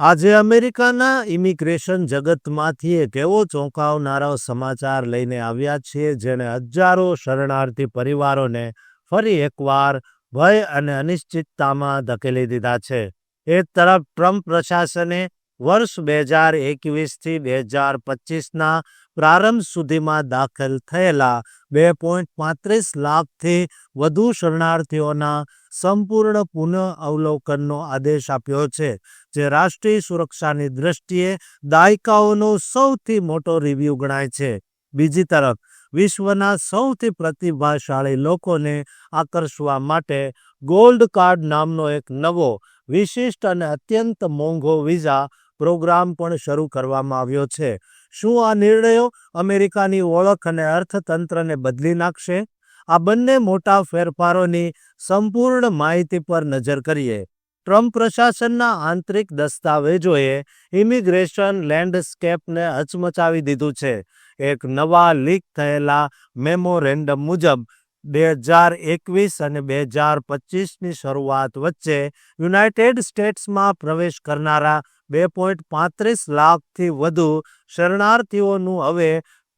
આજે અમેરિકાના ઇમિગ્રેશન જગતમાંથી એક એવો ચોંકાવનારો સમાચાર લઈને આવ્યા છીએ જેણે હજારો શરણાર્થી પરિવારોને ફરી એકવાર ભય અને અનિશ્ચિતતામાં ધકેલી દીધા છે. એક તરફ ટ્રમ્પ પ્રશાસને વર્ષ બે હજાર એકવીસથી બે હજાર પચીસના પ્રારંભ સુધીમાં દાખલ થયેલા બે પોઈન્ટ પાંત્રીસ લાખથી વધુ શરણાર્થીઓના સંપૂર્ણ પુનઃ અવલોકનનો આદેશ આપ્યો છે, જે રાષ્ટ્રીય સુરક્ષાની દ્રષ્ટિએ દાયકાઓનો સૌથી મોટો રિવ્યૂ ગણાય છે. બીજી તરફ, વિશ્વના સૌથી પ્રતિભાશાળી લોકોને આકર્ષવા માટે ગોલ્ડ કાર્ડ નામનો એક નવો, વિશિષ્ટ અને અત્યંત મોંઘો વિઝા પ્રોગ્રામ પણ શરૂ કરવામાં આવ્યો છે. શું આ નિર્ણયો અમેરિકાની ઓળખ અને અર્થતંત્રને બદલી નાખશે? આ બંને મોટા ફેરફારોની સંપૂર્ણ માહિતી પર નજર કરીએ. ટ્રમ્પ પ્રશાસનના આંતરિક દસ્તાવેજોએ ઇમિગ્રેશન લેન્ડસ્કેપને હચમચાવી દીધું છે. એક નવા લીક થયેલા મેમોરેન્ડમ મુજબ, બે હજાર એકવીસ અને બે હજાર પચીસની શરૂઆત વચ્ચે યુનાઇટેડ સ્ટેટ્સમાં પ્રવેશ કરનારા બે પોઈન્ટ પાંત્રીસ લાખથી વધુ શરણાર્થીઓનું હવે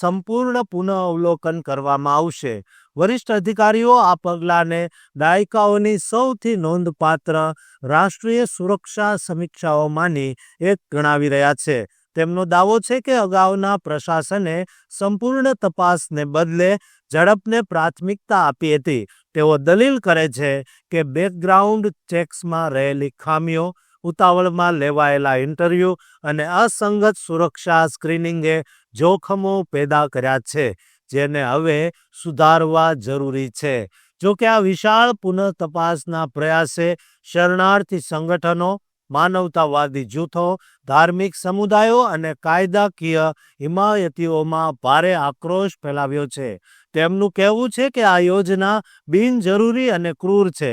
સંપૂર્ણ પુનઃ અવલોકન કરવામાં આવશે. વરિષ્ઠ અધિકારીઓ આ પગલાંને દાયકાઓની સૌથી નોંધપાત્ર રાષ્ટ્રીય સુરક્ષા સમીક્ષાઓમાંની એક ગણાવી રહ્યા છે. તેમનો દાવો છે કે અગાઉના પ્રશાસને સંપૂર્ણ તપાસને બદલે ઝડપને પ્રાથમિકતા આપી હતી. તેઓ દલીલ કરે છે કે બેકગ્રાઉન્ડ ચેક્સમાં રહેલી ખામીઓ ઉતાવળમાં લેવાયેલા ઇન્ટરવ્યૂ અને અસંગત સુરક્ષા સ્ક્રીનિંગે જોખમો પેદા કર્યા છે, જેને હવે સુધારવા જરૂરી છે. જોકે આ વિશાળ પુનઃ તપાસના પ્રયાસે શરણાર્થી સંગઠનો, માનવતાવાદી જૂથો, ધાર્મિક સમુદાયો અને કાયદાકીય હિમાયતીઓમાં ભારે આક્રોશ ફેલાવ્યો છે. તેમનું કહેવું છે કે આ યોજના બિનજરૂરી અને ક્રૂર છે.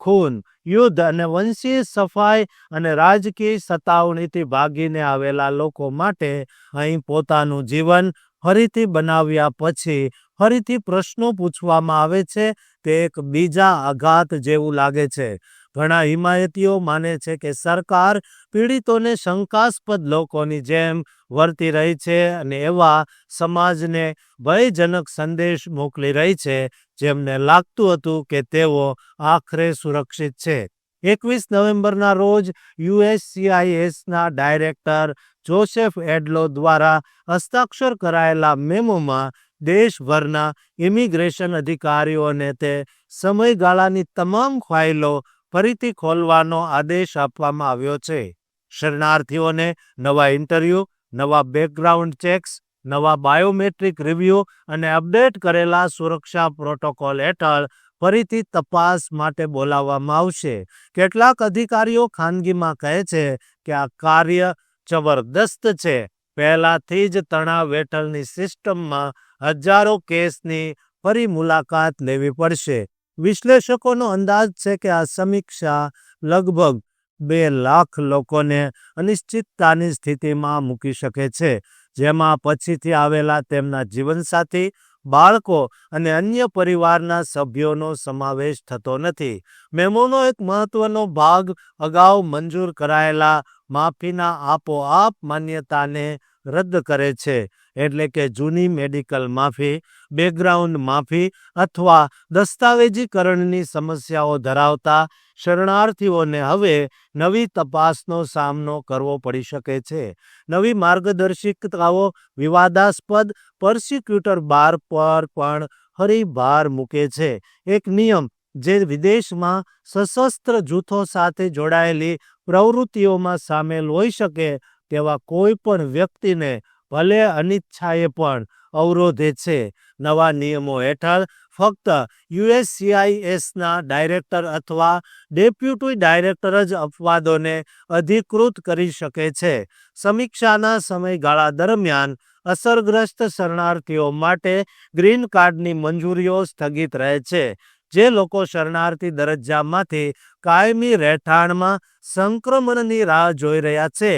ખૂન, યુદ્ધ અને વંશીય સફાઈ અને રાજકીય સતાવણીથી ભાગીને આવેલા લોકો માટે અહીં પોતાનું જીવન ફરીથી બનાવ્યા પછી ફરીથી પ્રશ્નો પૂછવામાં આવે છે તે એક બીજા આઘાત જેવું લાગે છે. ઘણા હિમાયતીઓ માને છે કે સરકાર પીડિતોને શંકાસ્પદ લોકોની જેમ વર્તી રહી છે અને એવા સમાજને ભયજનક સંદેશ મોકલી રહી છે જેમને લાગતું હતું કે તેઓ આખરે સુરક્ષિત છે. એકવીસ નવેમ્બરના રોજ યુએસસીઆઈએસના ડાયરેક્ટર જોસેફ એડલો દ્વારા હસ્તાક્ષર કરાયેલા મેમોમાં દેશભરના ઇમિગ્રેશન અધિકારીઓને તે સમયગાળાની તમામ ફાઇલો ફરીથી ખોલવાનો આદેશ આપવામાં આવ્યો છે. શરણાર્થીઓને નવા ઇન્ટરવ્યૂ, નવા બેકગ્રાઉન્ડ ચેક્સ, નવા બાયોમેટ્રિક રિવ્યૂ અને અપડેટ કરેલા સુરક્ષા પ્રોટોકોલ હેઠળ ફરીથી તપાસ માટે બોલાવવામાં આવશે. કેટલાક અધિકારીઓ ખાનગીમાં કહે છે કે આ કાર્ય જબરદસ્ત છે. પહેલાથી જ તણાવ હેઠળની સિસ્ટમમાં હજારો કેસની ફરી મુલાકાત લેવી પડશે. વિશ્લેષકોનો અંદાજ છે કે આ સમીક્ષા લગભગ બે લાખ લોકોને અનિશ્ચિતતાની સ્થિતિમાં મૂકી શકે છે, જેમાં પછીથી આવેલા તેમના જીવનસાથી, બાળકો અને અન્ય પરિવારના સભ્યોનો સમાવેશ થતો નથી. મેમોનો એક મહત્વનો ભાગ અગાઉ મંજૂર કરાયેલા માફીના આપોઆપ માન્યતાને રદ કરે છે. એટલે કે જૂની મેડિકલ માફી, બેકગ્રાઉન્ડ માફી અથવા દસ્તાવેજીકરણની સમસ્યાઓ ધરાવતા શરણાર્થીઓને હવે નવી તપાસનો સામનો કરવો પડી શકે છે. નવી માર્ગદર્શિકાઓ વિવાદાસ્પદ પર્સિક્યુટર બાર પર પણ ફરી મૂકે છે. એક નિયમ જે વિદેશમાં સશસ્ત્ર જૂથો સાથે જોડાયેલી પ્રવૃત્તિઓમાં સામેલ હોઈ શકે તેવા કોઈ પણ વ્યક્તિને ભલે અનિચ્છાએ પણ અવરોધે છે. નવા નિયમો હેઠળ ફક્ત યુએસસીઆઈએસના ડાયરેક્ટર અથવા ડેપ્યુટી ડાયરેક્ટર જ અપવાદોને અધિકૃત કરી શકે છે. સમીક્ષાના સમયગાળા દરમિયાન અસરગ્રસ્ત શરણાર્થીઓ માટે ગ્રીન કાર્ડની મંજૂરીઓ સ્થગિત રહે છે, જે લોકો શરણાર્થી દરજ્જામાંથી કાયમી રહેઠાણમાં સંક્રમણની રાહ જોઈ રહ્યા છે.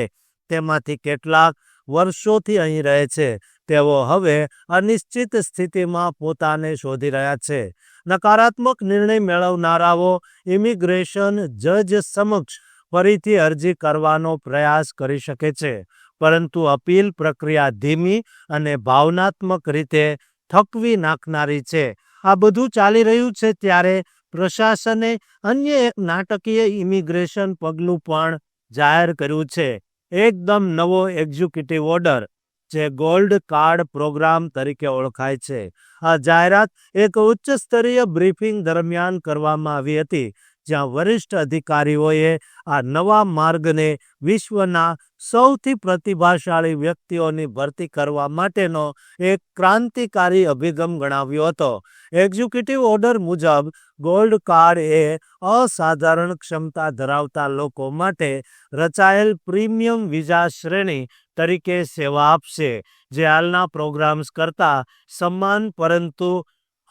તેમાંથી કેટલાક વર્ષોથી અહીં રહે છે. તેઓ હવે અનિશ્ચિત સ્થિતિમાં પોતાને શોધી રહ્યા છે. નકારાત્મક નિર્ણય મેળવનારાઓ ઇમિગ્રેશન જજ સમક્ષ ફરીથી અરજી કરવાનો પ્રયાસ કરી શકે છે. પરંતુ અપીલ પ્રક્રિયા ધીમી અને ભાવનાત્મક રીતે થકવી નાખનારી છે. આ બધું ચાલી રહ્યું છે ત્યારે પ્રશાસને અન્ય એક નાટકીય ઇમિગ્રેશન પગલું પણ જાહેર કર્યું છે. એકદમ નવો એક્ઝિક્યુટિવ ઓર્ડર, જે ગોલ્ડ કાર્ડ પ્રોગ્રામ તરીકે ઓળખાય છે. આ જાહેરાત એક ઉચ્ચ સ્તરીય બ્રીફિંગ દરમિયાન કરવામાં આવી હતી જ્યાં વરિષ્ઠ અધિકારીઓએ આ નવા માર્ગને વિશ્વના સૌથી પ્રતિભાશાળી વ્યક્તિઓની ભરતી કરવા માટેનો એક ક્રાંતિકારી અભિગમ ગણાવ્યો હતો. એક્ઝિક્યુટિવ ઓર્ડર મુજબ, ગોલ્ડ કાર્ડ એ અસાધારણ ક્ષમતા ધરાવતા લોકો માટે રચાયેલ પ્રીમિયમ વિઝા શ્રેણી તરીકે સેવા આપશે. જે હાલના પ્રોગ્રામ્સ કરતાં સમાન પરંતુ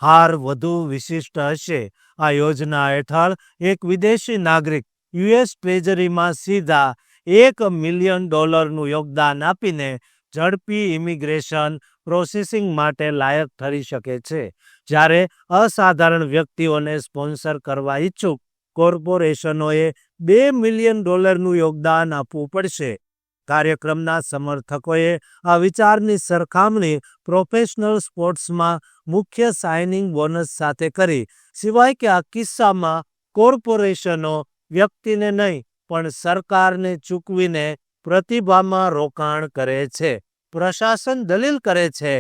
હાર વધુ વિશિષ્ટ હશે. આ યોજના હેઠળ એક વિદેશી નાગરિક યુએસ ટ્રેઝરીમાં સીધા એક મિલિયન ડોલરનું યોગદાન આપીને ઝડપી ઇમિગ્રેશન પ્રોસેસિંગ માટે લાયક ઠરી શકે છે. જ્યારે અસાધારણ વ્યક્તિઓને સ્પોન્સર કરવા ઈચ્છુક કોર્પોરેશનોએ બે મિલિયન ડોલરનું યોગદાન આપવું પડશે. કાર્યક્રમના સમર્થકોએ આ વિચારની સરખામણી પ્રોફેશનલ સ્પોર્ટ્સમાં મુખ્ય સાઇનિંગ બોનસ સાથે કરી. સિવાય કે આ કિસ્સામાં કોર્પોરેશનો વ્યક્તિને નહીં, પણ સરકારને ચૂકવીને પ્રતિભામાં રોકાણ કરે છે. પ્રશાસન દલીલ કરે છે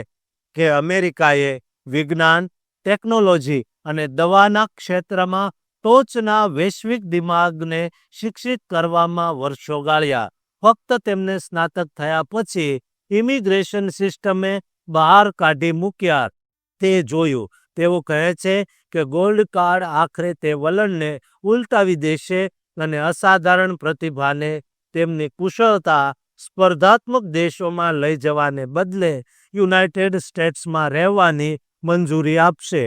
કે અમેરિકાએ વિજ્ઞાન, ટેકનોલોજી અને દવાના ક્ષેત્રમાં ટોચના વૈશ્વિક દિમાગને શિક્ષિત કરવામાં વર્ષો ગાળ્યા. ફક્ત તેમને સ્નાતક થયા પછી ઇમિગ્રેશન સિસ્ટમે બહાર કાઢી મૂક્યા. તે જોયું. તેઓ કહે છે કે ગોલ્ડ કાર્ડ આખરે તે વલણને ઉલટાવી દેશે અને અસાધારણ પ્રતિભાને તેમની કુશળતા સ્પર્ધાત્મક દેશોમાં લઈ જવાને બદલે યુનાઇટેડ સ્ટેટ્સમાં રહેવાની મંજૂરી આપશે.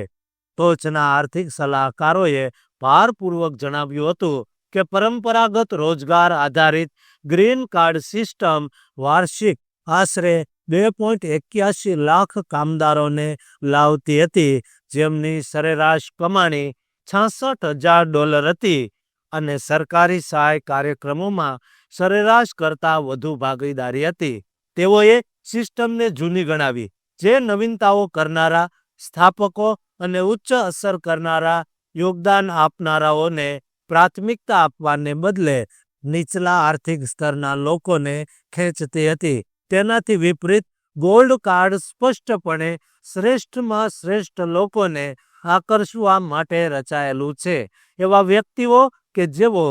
ટોચના આર્થિક સલાહકારોએ ભારપૂર્વક જણાવ્યું હતું કે પરંપરાગત રોજગાર આધારિત ગ્રીન કાર્ડ સિસ્ટમ વાર્ષિક આશરે બે પોઈન્ટ એક્યાસી લાખ કામદારોને લાવતી હતી, જેમની સરેરાશ કમાણી છાસઠ હજાર ડોલર હતી અને સરકારી સહાય કાર્યક્રમોમાં સરેરાશ કરતાં વધુ ભાગીદારી હતી. તેઓએ સિસ્ટમને જૂની ગણાવી, જે નવીનતાઓ કરનારા, સ્થાપકો અને ઉચ્ચ અસર કરનારા યોગદાન આપનારાઓને પ્રાથમિકતા આપવાને બદલે નીચલા આર્થિક સ્તરના લોકોને ખેંચતી હતી. તેનાથી વિપરીત, ગોલ્ડ કાર્ડ સ્પષ્ટપણે શ્રેષ્ઠમાં શ્રેષ્ઠ લોકોને આકર્ષવા માટે રચાયેલું છે. એવા વ્યક્તિઓ કે જેઓ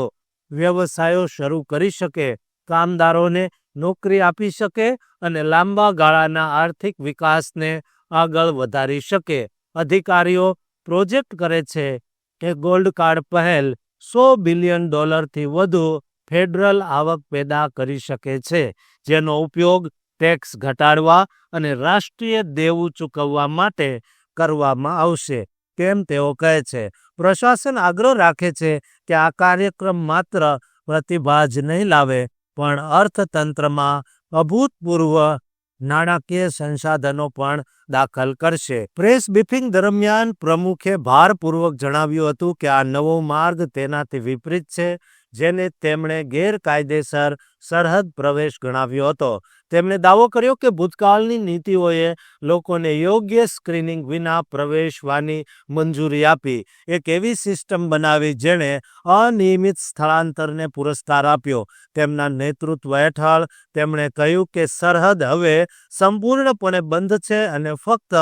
વ્યવસાયો શરૂ કરી શકે, કામદારોને નોકરી આપી શકે અને લાંબા ગાળાના આર્થિક વિકાસને આગળ વધારી શકે. અધિકારીઓ પ્રોજેક્ટ કરે છે કે ગોલ્ડ કાર્ડ પહેલ સો બિલિયન ડોલરથી વધુ ફેડરલ આવક પેદા કરી શકે છે, જેનો ઉપયોગ ટેક્સ ઘટાડવા અને રાષ્ટ્રીય દેવું ચૂકવવા માટે કરવામાં આવશે તેમ તેઓ કહે છે. પ્રશાસન આગ્રહ રાખે છે કે આ કાર્યક્રમ માત્ર પ્રતિભા જ નહીં લાવે, પણ અર્થતંત્રમાં અભૂતપૂર્વ નાણાકીય સંસાધનો પણ દાખલ કરશે. પ્રેસ બ્રીફિંગ દરમિયાન પ્રમુખે ભારપૂર્વક જણાવ્યું હતું કે આ નવો માર્ગ તેનાથી વિપરીત છે. જેને તેમણે ગેરકાયદેસર સરહદ પ્રવેશ ગણાવ્યો હતો. તેમણે દાવો કર્યો કે ભૂતકાળની નીતિઓએ લોકોને યોગ્ય સ્ક્રીનિંગ વિના પ્રવેશવાની મંજૂરી આપી. એક એવી સિસ્ટમ બનાવી જેણે અનિયમિત સ્થળાંતરને પુરસ્કાર આપ્યો. તેમના નેતૃત્વ હેઠળ તેમણે કહ્યું કે સરહદ હવે સંપૂર્ણપણે બંધ છે અને ફક્ત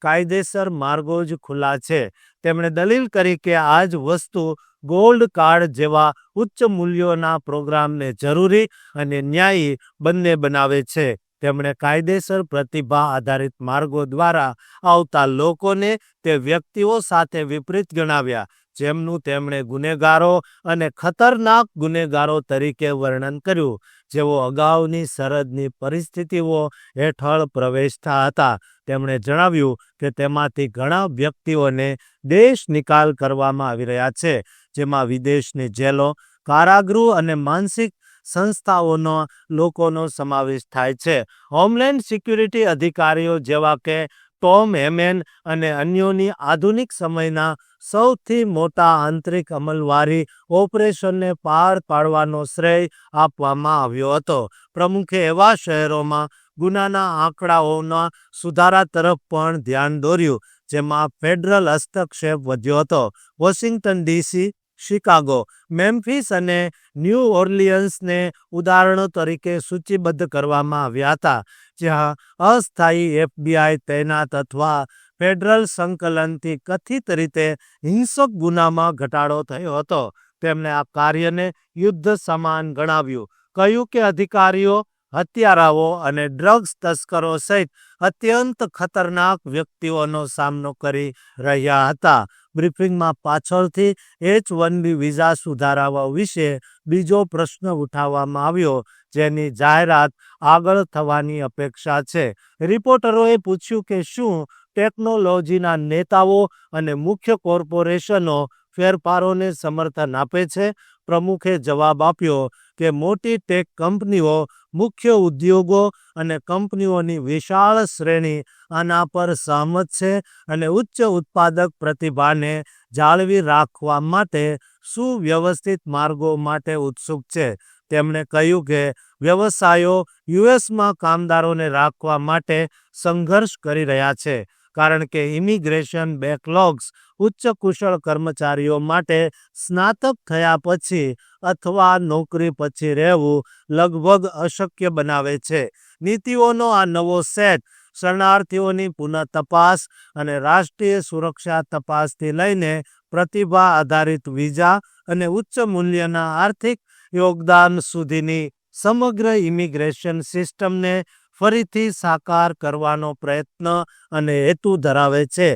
કાયદેસર માર્ગો જ ખુલ્લા છે. તેમણે દલીલ કરી કે આ જ વસ્તુ ગોલ્ડ કાર્ડ જેવા ઉચ્ચ મૂલ્યોના પ્રોગ્રામને જરૂરી અને ન્યાયી બંને બનાવે છે. તેમણે કાયદેસર પ્રતિભા આધારિત માર્ગો દ્વારા આવતા લોકોને તે વ્યક્તિઓ સાથે વિપરીત ગણાવ્યા, જેમનું તેમણે ગુનેગારો અને ખતરનાક ગુનેગારો તરીકે વર્ણન કર્યું. જેઓ અગાઉની સરહદની પરિસ્થિતિઓ હેઠળ પ્રવેશતા હતા. તેમણે જણાવ્યું કે તેમાંથી ઘણા વ્યક્તિઓને દેશ નિકાલ કરવામાં આવી રહ્યા છે. જેમાં વિદેશની જેલો, કારાગૃહ અને માનસિક સંસ્થાઓનો લોકોનો સમાવેશ થાય છે. હોમલેન્ડ સિક્યુરિટી અધિકારીઓ જેવા કે ટોમ હેમેન અને અન્યોની આધુનિક સમયના સૌથી મોટા આંતરિક અમલવારી ઓપરેશનને પાર પાડવાનો શ્રેય આપવામાં આવ્યો હતો. પ્રમુખે એવા શહેરોમાં ગુનાના આંકડાઓના સુધારા તરફ પણ ધ્યાન દોર્યું, જેમાં ફેડરલ હસ્તક્ષેપ વધ્યો હતો. Washington DC Chicago. મેમ્ફિસ અને ન્યૂ ઓર્લિયન્સને ઉદાહરણો તરીકે સૂચિબદ્ધ કરવામાં આવ્યા હતા, જ્યાં અસ્થાયી એફબીઆઈ તૈનાત અથવા ફેડરલ સંકલનથી કથિત રીતે હિંસક ગુનામાં ઘટાડો થયો હતો. તેમણે આ કાર્યને યુદ્ધ સમાન ગણાવ્યું. કહ્યું કે અધિકારીઓ હત્યારાઓ અને ડ્રગ્સ તસ્કરો સહિત અત્યંત ખતરનાક વ્યક્તિઓનો સામનો કરી રહ્યા હતા. બ્રીફિંગમાં પાછળથી એચ વન બી વિઝા સુધારાઓ વિશે બીજો પ્રશ્ન ઉઠાવવામાં આવ્યો, જેની જાહેરાત આગળ થવાની અપેક્ષા છે. રિપોર્ટરોએ પૂછ્યું કે શું ટેકનોલોજીના નેતાઓ અને મુખ્ય કોર્પોરેશનો ફેરફારોને સમર્થન આપે છે? પ્રમુખે જવાબ આપ્યો કે મોટી ટેક કંપનીઓ, મુખ્ય ઉદ્યોગો અને કંપનીઓની વિશાળ શ્રેણી આના પર સહમત છે અને ઉચ્ચ ઉત્પાદક પ્રતિભાને જાળવી રાખવા માટે સુવ્યવસ્થિત માર્ગો માટે ઉત્સુક છે. તેમણે કહ્યું કે વ્યવસાયો યુએસમાં કામદારોને રાખવા માટે સંઘર્ષ કરી રહ્યા છે. કારણ કે ઇમિગ્રેશન બેકલોગ્સ ઉચ્ચ કુશળ કર્મચારીઓ માટે સ્નાતક થયા પછી અથવા નોકરી પછી રહેવું લગભગ અશક્ય બનાવે છે. નીતિઓનો આ નવો સેટ શરણાર્થીઓની પુનઃ તપાસ અને રાષ્ટ્રીય સુરક્ષા તપાસથી લઈને પ્રતિભા આધારિત વિઝા અને ઉચ્ચ મૂલ્યના આર્થિક યોગદાન સુધીની સમગ્ર ઇમિગ્રેશન સિસ્ટમને ફરીથી સાકાર કરવાનો પ્રયત્ન અને હેતુ ધરાવે છે.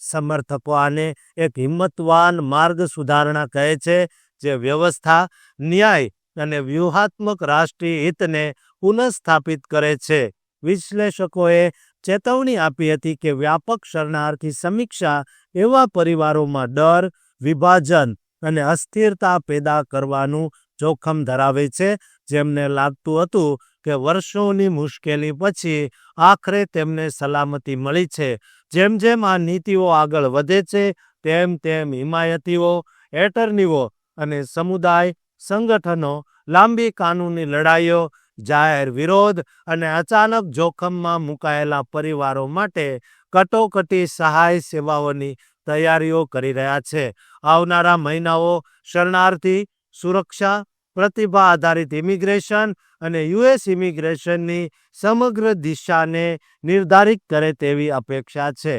સમર્થકો આને એક હિંમતવાન માર્ગ સુધારણા કહે છે, જે વ્યવસ્થા, ન્યાય અને વ્યૂહાત્મક રાષ્ટ્રીય હિતને પુનઃસ્થાપિત કરે છે. વિશ્લેષકોએ ચેતવણી આપી હતી કે વ્યાપક શરણાર્થી સમીક્ષા એવા પરિવારોમાં ડર, વિભાજન અને અસ્થિરતા પેદા કરવાનું જોખમ ધરાવે છે, જેમને લાગતું હતું કે વર્ષોની મુશ્કેલી પછી આખરે તેમને સલામતી મળી છે. જેમ જેમ આ નીતિઓ આગળ વધે છે, તેમ તેમ હિમાયતીઓ, એટર્નીઓ અને સમુદાય, સંગઠનો, લાંબી કાનૂની લડાઈઓ, જાહેર વિરોધ અને અચાનક જોખમમાં મુકાયેલા પરિવારો માટે કટોકટી સહાય સેવાઓની તૈયારીઓ કરી રહ્યા છે. આવનારા મહિનાઓ શરણાર્થી, સુરક્ષા પ્રતિભા આધારિત ઇમિગ્રેશન અને યુએસ ઇમિગ્રેશનની સમગ્ર દિશાને નિર્ધારિત કરે તેવી અપેક્ષા છે.